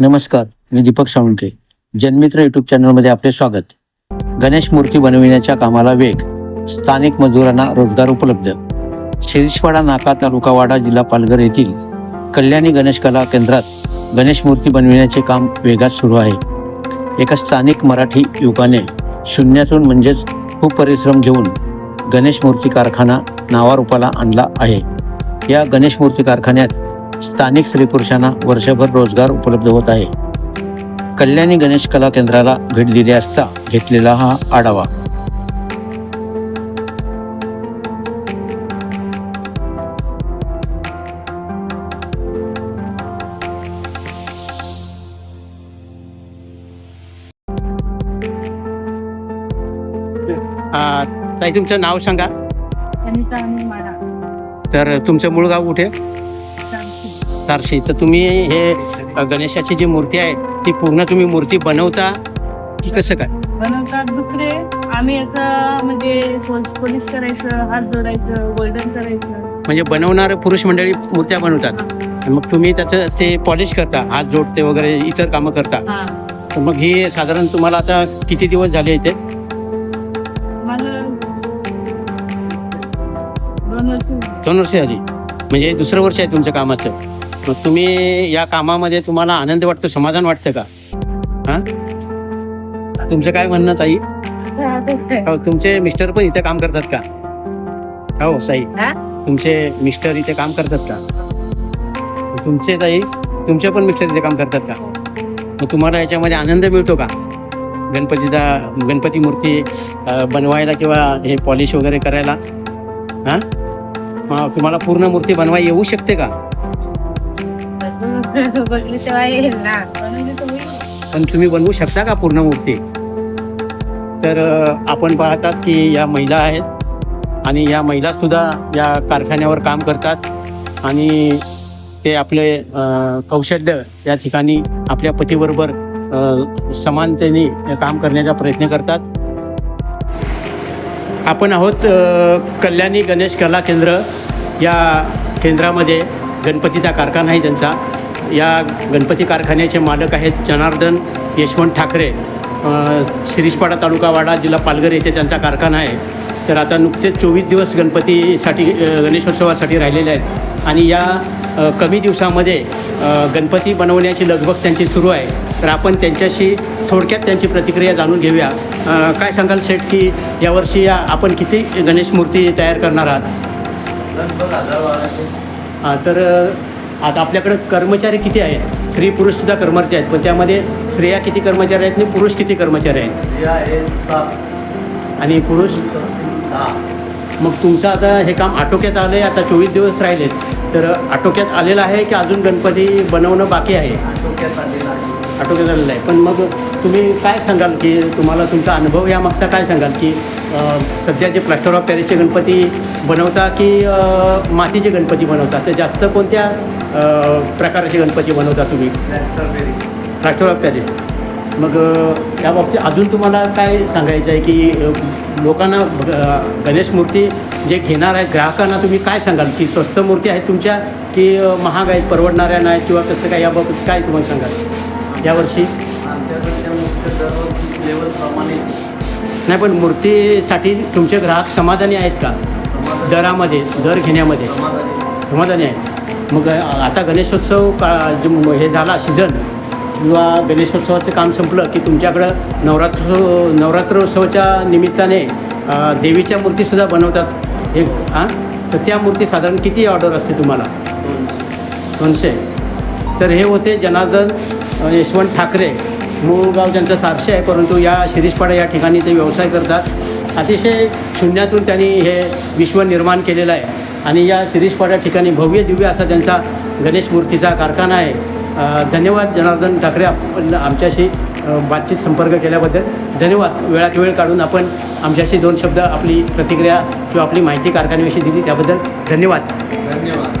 नमस्कार मी दीपक साळुंके जनमित्र युट्यूब चॅनलमध्ये आपले स्वागत. गणेश मूर्ती बनविण्याच्या कामाला वेग स्थानिक मजुरांना रोजगार उपलब्ध. शिरीषवाडा नाका तालुका वाडा जिल्हा पालघर येथील कल्याणी गणेश कला केंद्रात गणेश मूर्ती बनविण्याचे काम वेगात सुरू आहे. एका स्थानिक मराठी युवकाने शून्यातून म्हणजेच खूप परिश्रम घेऊन गणेश मूर्ती कारखाना नावारूपाला आणला आहे. या गणेश मूर्ती कारखान्यात स्थानिक स्त्री पुरुषांना वर्षभर रोजगार उपलब्ध होत आहे. कल्याणी गणेश कला केंद्राला भेट दिली असता घेतलेला हा आढावा. ताई तुमचं नाव सांगा. तर तुमचं मूळ गाव कुठे? तारशी तर तुम्ही हे गणेशाची जी मूर्ती आहे ती पूर्ण तुम्ही मूर्ती बनवता की कसं काय? बनवतात दुसरे. आम्ही असं म्हणजे पोलिश करायचं हात जोडायचं गोल्डन करायचं. म्हणजे बनवणारे पुरुष मंडळी मूर्त्या बनवतात. मग तुम्ही त्याचं ते पॉलिश करता हात जोडते वगैरे इतर कामं करता. हा. तर मग ही साधारण तुम्हाला आता किती दिवस झाले इथे? मला दोन वर्ष. झाली. दोन वर्ष झाली म्हणजे दुसरं वर्ष आहे तुमच्या कामाचं. मग तुम्ही या कामामध्ये तुम्हाला आनंद वाटतो समाधान वाटतं का? हां? तुमचं काय म्हणणं ताई? हो तुमचे मिस्टर पण इथे काम करतात का? हो साई. हा? तुमचे मिस्टर इथे काम करतात का? तुमचे ताई तुमचे पण मिस्टर इथे काम करतात का? मग तुम्हाला याच्यामध्ये आनंद मिळतो का? गणपतीचा गणपती मूर्ती बनवायला किंवा हे पॉलिश वगैरे करायला? हां? तुम्हाला पूर्ण मूर्ती बनवायला येऊ शकते का? तेव्हा येईल ना पण तुम्ही बनवू शकता का पूर्ण मूर्ती? तर आपण पाहतात की या महिला आहेत आणि या महिला सुद्धा या कारखान्यावर काम करतात आणि ते आपले कौशल्य या ठिकाणी आपल्या पतीबरोबर समानतेने काम करण्याचा प्रयत्न करतात. आपण आहोत कल्याणी गणेश कला केंद्र. या केंद्रामध्ये गणपतीचा कारखाना आहे त्यांचा. या गणपती कारखान्याचे मालक आहेत जनार्दन यशवंत ठाकरे. शिरीषपाडा तालुका वाडा जिल्हा पालघर येथे त्यांचा कारखाना आहे. तर आता नुकतेच चोवीस दिवस गणपतीसाठी गणेशोत्सवासाठी राहिलेले आहेत. आणि या कमी दिवसामध्ये गणपती बनवण्याची लगबग त्यांची सुरू आहे. तर आपण त्यांच्याशी थोडक्यात त्यांची प्रतिक्रिया जाणून घेऊया. काय सांगाल सेठ की यावर्षी या आपण किती गणेश मूर्ती तयार करणार आहात? हा, तर आता आपल्याकडे कर्मचारी किती आहेत? स्त्री पुरुष सुद्धा कर्मचारी आहेत पण त्यामध्ये स्त्रिया किती कर्मचारी आहेत आणि पुरुष किती कर्मचारी आहेत? आणि पुरुष? मग तुमचं आता हे काम आटोक्यात आलं आहे आता चोवीस दिवस राहिलेत. तर आटोक्यात आलेलं आहे की अजून गणपती बनवणं बाकी आहे? आटोक्यात आलेलं आहे. पण मग तुम्ही काय सांगाल की तुम्हाला तुमचा अनुभव यामागचा काय सांगाल की सध्या जे प्लास्टर ऑफ पॅरिसचे गणपती बनवता की मातीचे गणपती बनवता? तर जास्त कोणत्या प्रकारचे गणपती बनवता तुम्ही? प्लास्टर ऑफ पॅरिस मग अ, या बाबतीत अजून तुम्हाला काय सांगायचं आहे की लोकांना गणेश मूर्ती जे घेणार आहेत ग्राहकांना तुम्ही काय सांगाल की स्वस्त मूर्ती आहेत तुमच्या की महाग आहेत परवडणाऱ्या नाहीत किंवा कसं काय? याबाबत काय तुम्हाला सांगाल? यावर्षी. नाही पण मूर्तीसाठी तुमचे ग्राहक समाधानी आहेत का? दरामध्ये दर घेण्यामध्ये. समाधानी. आहेत. मग आता गणेशोत्सव का हे झाला सीझन किंवा गणेशोत्सवाचं काम संपलं की तुमच्याकडं नवरात्रोत्सव नवरात्रोत्सवाच्या निमित्ताने देवीच्या मूर्तीसुद्धा बनवतात? एक हां तर त्या मूर्ती साधारण किती ऑर्डर असते तुम्हाला? दोनशे. तर हे होते जनार्दन यशवंत ठाकरे. मूळ गाव त्यांचं सारशे आहे परंतु या शिरीषपाडा या ठिकाणी ते व्यवसाय करतात. अतिशय शून्यातून त्यांनी हे विश्व निर्माण केलेलं आहे. आणि या शिरीषपाडा ठिकाणी भव्य दिव्य असा त्यांचा गणेश मूर्तीचा कारखाना आहे. धन्यवाद जनार्दन ठाकरे आपण आमच्याशी बातचीत संपर्क केल्याबद्दल. धन्यवाद. वेळात वेळ काढून आपण आमच्याशी दोन शब्द आपली प्रतिक्रिया किंवा आपली माहिती कारखान्याविषयी दिली त्याबद्दल धन्यवाद. धन्यवाद.